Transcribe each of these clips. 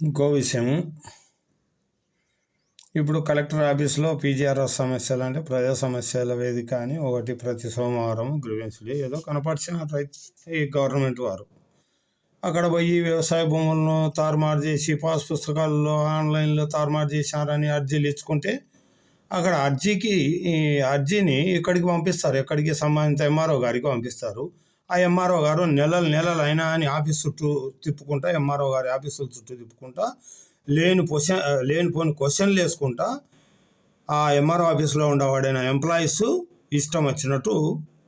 ఇంకో విషయం ఇప్పుడు కలెక్టర్ ఆఫీస్లో పీజీఆర్ఎస్ సమస్యలు అంటే ప్రజా సమస్యల వేదిక అని ఒకటి ప్రతి సోమవారం గ్రీవెన్స్ డే ఏదో కనపరిచిన రైతు ఈ గవర్నమెంట్ వారు. అక్కడ పోయి వ్యవసాయ భూములను తారుమారు చేసి పాస్ పుస్తకాల్లో ఆన్లైన్లో తారుమారు చేశారని అర్జీలు ఇచ్చుకుంటే అక్కడ అర్జీకి ఈ అర్జీని ఇక్కడికి పంపిస్తారు? ఎక్కడికి సంబంధిత ఎంఆర్ఓ గారికి పంపిస్తారు? ఆ ఎంఆర్ఓ గారు నెలలు నెలలు అయినా అని ఆఫీస్ చుట్టూ తిప్పుకుంటా ఎంఆర్ఓ గారి ఆఫీసుల చుట్టూ తిప్పుకుంటా లేని పొషన్ లేని పోని క్వశ్చన్లు వేసుకుంటా ఆ ఎంఆర్ఓ ఆఫీస్లో ఉండేవాడైన ఎంప్లాయీస్ ఇష్టం వచ్చినట్టు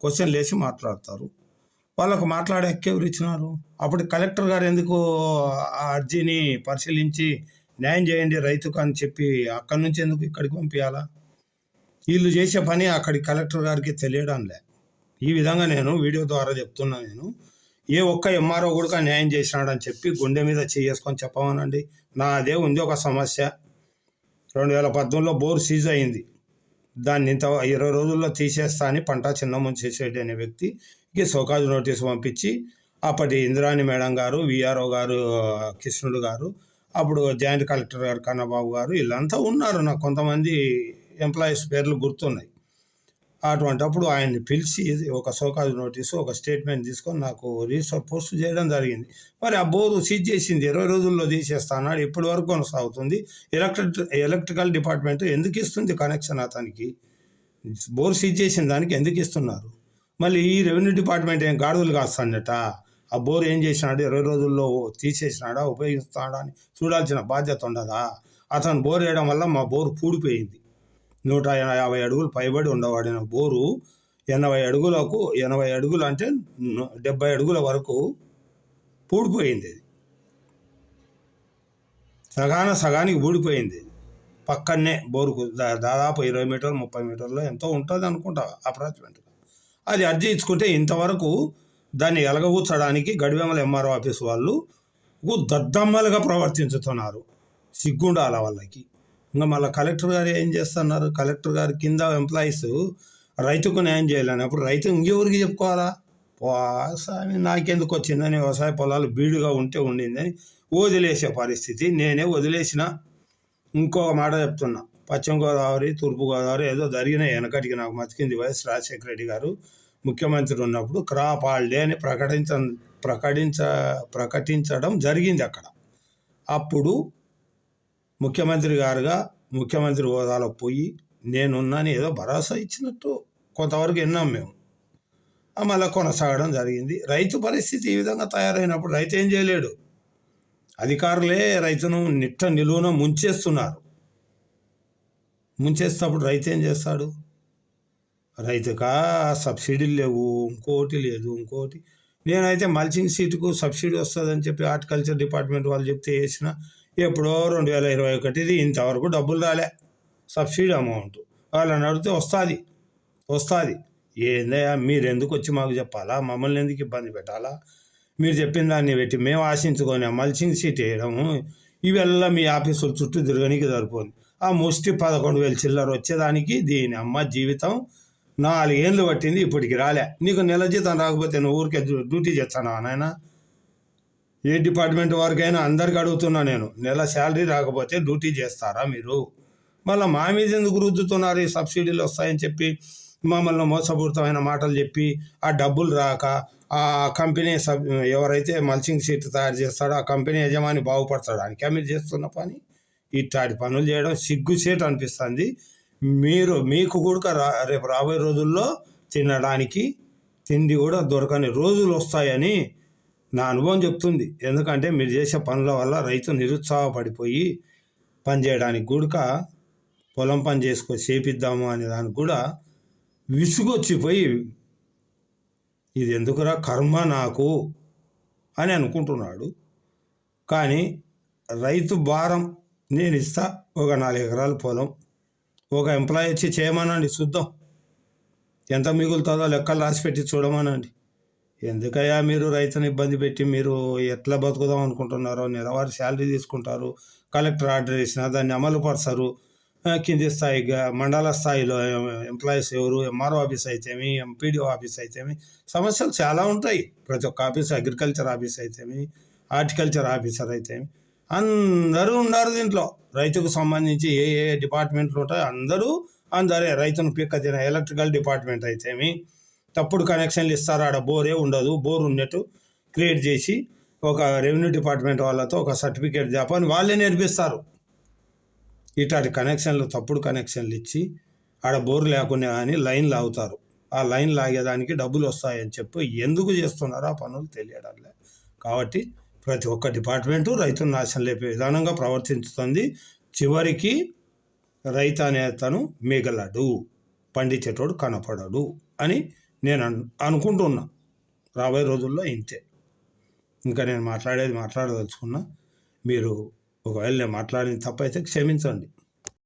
క్వశ్చన్లు వేసి మాట్లాడతారు. వాళ్ళకు మాట్లాడే హక్కు ఎవరు ఇచ్చినారు? అప్పుడు కలెక్టర్ గారు ఎందుకు ఆ అర్జీని పరిశీలించి న్యాయం చేయండి రైతుకు అని చెప్పి అక్కడి నుంచి ఎందుకు ఇక్కడికి పంపించాలా వీళ్ళు చేసే పని అక్కడి కలెక్టర్ గారికి తెలియడం లే. ఈ విధంగా నేను వీడియో ద్వారా చెప్తున్నా నేను. ఏ ఒక్క ఎంఆర్ఓ కూడా న్యాయం చేసినాడని చెప్పి గుండె మీద చేసుకొని చెప్పమనండి. నాదే ఉంది ఒక సమస్య. రెండు వేల పద్నాలుగులో బోర్ సీజ్ అయింది. దాన్ని ఇంత ఇరవై రోజుల్లో తీసేస్తా అని పంట చిన్న చేసేటి అనే వ్యక్తికి సోకాజు నోటీసు పంపించి అప్పటి ఇంద్రాణి మేడం గారు విఆర్ఓ గారు కృష్ణుడు గారు అప్పుడు జాయింట్ కలెక్టర్ గారు కన్నబాబు గారు వీళ్ళంతా ఉన్నారు. నాకు కొంతమంది ఎంప్లాయీస్ పేర్లు గుర్తున్నాయి. అటువంటప్పుడు ఆయన్ని పిలిచి ఒక సోకాజ్ నోటీసు ఒక స్టేట్మెంట్ తీసుకొని నాకు రిజిస్టర్ పోస్ట్ చేయడం జరిగింది. మరి ఆ బోరు సీజ్ చేసింది. ఇరవై రోజుల్లో తీసేస్తా ఇప్పటి వరకు కొనసాగుతుంది. ఎలక్ట్రిక్ ఎలక్ట్రికల్ డిపార్ట్మెంట్ ఎందుకు ఇస్తుంది కనెక్షన్ అతనికి? బోర్ సీజ్ చేసిన దానికి ఎందుకు ఇస్తున్నారు? మళ్ళీ ఈ రెవెన్యూ డిపార్ట్మెంట్ ఏం గాడుదలు కాస్తాడట ఆ బోర్ ఏం చేసినాడు? ఇరవై రోజుల్లో తీసేసినాడా? ఉపయోగిస్తాడా అని చూడాల్సిన బాధ్యత ఉండదా? అతను బోర్ వేయడం వల్ల మా బోర్ పూడిపోయింది. నూట యాభై అడుగులు పైబడి ఉండవాడిన బోరు ఎనభై అడుగులకు ఎనభై అడుగులు అంటే డెబ్బై అడుగుల వరకు పూడిపోయింది సగాన సగానికి ఊడిపోయింది పక్కనే బోరుకు దా- దాదాపు ఇరవై మీటర్లు ముప్పై మీటర్లు ఎంతో ఉంటుంది అనుకుంటా అప్రాచ్మెంట్గా అది అర్జీ ఇచ్చుకుంటే ఇంతవరకు దాన్ని ఎలగబూర్చడానికి గడివేమల ఎంఆర్ఓ ఆఫీస్ వాళ్ళు దద్దమ్మలుగా ప్రవర్తించుతున్నారు సిగ్గుండాల వాళ్ళకి. ఇంకా మళ్ళీ కలెక్టర్ గారు ఏం చేస్తున్నారు? కలెక్టర్ గారు కింద ఎంప్లాయీస్ రైతుకు న్యాయం చేయాలని. అప్పుడు రైతు ఇంకెవరికి చెప్పుకోవాలా? స్వామి నాకెందుకు వచ్చిందని వ్యవసాయ పొలాలు బీడుగా ఉంటే ఉండిందని వదిలేసే పరిస్థితి. నేనే వదిలేసిన. ఇంకో మాట చెప్తున్నా. పశ్చిమ గోదావరి తూర్పు గోదావరి ఏదో జరిగిన వెనకటికి నాకు మతికింది వైఎస్ రాజశేఖర రెడ్డి గారు. ముఖ్యమంత్రి ఉన్నప్పుడు క్రాప్ హాలిడే అని ప్రకటించ ప్రకటించ ప్రకటించడం జరిగింది అక్కడ. అప్పుడు ముఖ్యమంత్రి గారుగా ముఖ్యమంత్రి హోదాలో పోయి నేనున్నాను ఏదో భరోసా ఇచ్చినట్టు కొంతవరకు విన్నాం మేము. మళ్ళీ కొనసాగడం జరిగింది. రైతు పరిస్థితి ఈ విధంగా తయారైనప్పుడు రైతు ఏం చేయలేడు. అధికారులే రైతును నిట్ట నిలువున ముంచేస్తున్నారు. ముంచేస్తున్నప్పుడు రైతు ఏం చేస్తాడు? రైతుకా సబ్సిడీలు లేవు ఇంకోటి లేదు ఇంకోటి. నేనైతే మల్చింగ్ సీటుకు సబ్సిడీ వస్తుందని చెప్పి హార్టికల్చర్ డిపార్ట్మెంట్ వాళ్ళు చెప్తే వేసిన ఎప్పుడో రెండు వేల ఇరవై ఒకటిది ఇంతవరకు డబ్బులు రాలే. Subsidy amount. వాళ్ళని అడిగితే వస్తుంది. వస్తుంది. ఏందయ్యా మీరు ఎందుకు వచ్చి మాకు చెప్పాలా? మమ్మల్ని ఎందుకు ఇబ్బంది పెట్టాలా? మీరు చెప్పిన దాన్ని పెట్టి మేము ఆశించుకొని మల్చింగ్ సీట్ వేయడము ఇవెల్లా మీ ఆఫీసుల చుట్టూ తిరగనికి సరిపోతుంది ఆ ముష్టి పదకొండు వేలు చిల్లర వచ్చేదానికి దీని అమ్మ జీవితం నాలుగేళ్ళు పట్టింది ఇప్పటికి రాలే. నీకు నెల జీతం రాకపోతే నువ్వు ఊరికే డ్యూటీ చేస్తానా నాయన? ఏ డిపార్ట్మెంట్ వారికైనా అందరికి అడుగుతున్నా నేను నెల శాలరీ రాకపోతే డ్యూటీ చేస్తారా మీరు? మళ్ళీ మా మీద ఎందుకు రుద్దుతున్నారు ఈ సబ్సిడీలు వస్తాయని చెప్పి మమ్మల్ని మోసపూరితమైన మాటలు చెప్పి ఆ డబ్బులు రాక ఆ కంపెనీ సబ్ ఎవరైతే మల్చింగ్ సీట్ తయారు చేస్తాడో ఆ కంపెనీ యజమాని బాగుపడతాడానికి మీరు చేస్తున్న పని? ఇట్లాంటి పనులు చేయడం సిగ్గుసేట్ అనిపిస్తుంది. మీరు మీకు కూడా రా రేపు రాబోయే రోజుల్లో తినడానికి తిండి కూడా దొరకని రోజులు వస్తాయని నా అనుభవం చెప్తుంది. ఎందుకంటే మీరు చేసే పనుల వల్ల రైతు నిరుత్సాహపడిపోయి పని చేయడానికి కూడా పొలం పని చేసుకొని చేపిద్దాము అనే దానికి కూడా విసుగొచ్చిపోయి ఇది ఎందుకురా కర్మ నాకు అని అనుకుంటున్నాడు. కానీ రైతు భారం నేను ఇస్తా ఒక నాలుగు ఎకరాల పొలం ఒక ఎంప్లాయీ వచ్చి చేయమనండి చూద్దాం. ఎంత మిగులుతుందో లెక్కలు రాసి పెట్టి చూడమనండి. ఎందుకయ్యా మీరు రైతుని ఇబ్బంది పెట్టి మీరు ఎట్లా బతుకుదాం అనుకుంటున్నారో నెలవారి శాలరీ తీసుకుంటారు కలెక్టర్ ఆర్డర్ ఇచ్చినా దాన్ని అమలు పరచరు. కింది స్థాయిగా మండల స్థాయిలో ఎంప్లాయీస్ ఎవరు ఎంఆర్ఓ ఆఫీస్ అయితేమి ఎంపీడీఓ ఆఫీస్ అయితేమి సమస్యలు చాలా ఉంటాయి. ప్రతి ఒక్క ఆఫీస్ అగ్రికల్చర్ ఆఫీస్ అయితేమి హార్టికల్చర్ ఆఫీసర్ అయితేమి. అందరూ ఉన్నారు దీంట్లో. రైతుకు సంబంధించి ఏ ఏ డిపార్ట్మెంట్లు ఉంటాయో అందరూ అందరే. రైతును పిక్క తిన ఎలక్ట్రికల్ డిపార్ట్మెంట్ అయితేమి తప్పుడు కనెక్షన్లు ఇస్తారు. ఆడ బోరే ఉండదు. బోర్ ఉన్నట్టు క్రియేట్ చేసి ఒక రెవెన్యూ డిపార్ట్మెంట్ వాళ్ళతో ఒక సర్టిఫికేట్ చెప్పని వాళ్ళే నేర్పిస్తారు. ఇట్లాంటి కనెక్షన్లు తప్పుడు కనెక్షన్లు ఇచ్చి ఆడ బోర్ లేకుండా కానీ లైన్ లాగుతారు. ఆ లైన్ లాగేదానికి డబ్బులు వస్తాయని చెప్పి ఎందుకు చేస్తున్నారో ఆ పనులు తెలియడం లేదు కాబట్టి ప్రతి ఒక్క డిపార్ట్మెంటు రైతును నాశనం లేపే విధానంగా ప్రవర్తించుతుంది. చివరికి రైతు అనే మిగలడు. పండించేటోడు కనపడడు అని నేను అనుకుంటున్నా. రాబోయే రోజుల్లో ఇంతే. ఇంకా నేను మాట్లాడేది మాట్లాడదలుచుకున్నా. మీరు ఒకవేళ నేను మాట్లాడిన తప్పైతే క్షమించండి.